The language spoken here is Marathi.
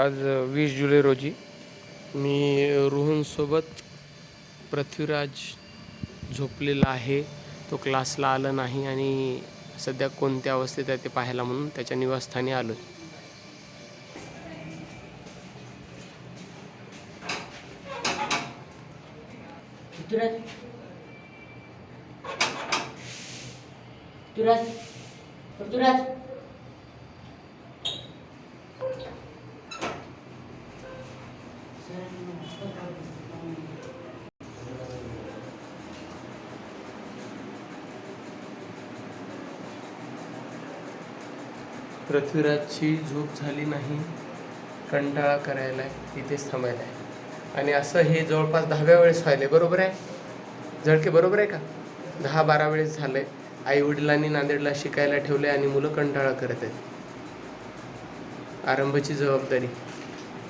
आज वीस जुलै रोजी मी रोहनसोबत पृथ्वीराज झोपलेला आहे. तो क्लासला आला नाही आणि सध्या कोणत्या अवस्थेत आहे ते पाहायला म्हणून त्याच्या निवासस्थानी आलो पृथ्वीराज. पृथ्वीराज. पृथ्वीराजची झोप झाली नाही कंटाळा करायला आहे इथेच थांबायला आहे. आणि असं हे जवळपास दहाव्या वेळेस व्हायला बरोबर आहे? झडके बरोबर आहे का? दहा बारा वेळेस झालंय. आई वडिलांनी नांदेडला शिकायला ठेवले आणि मुलं कंटाळा करत आहेत. आरंभाची जबाबदारी.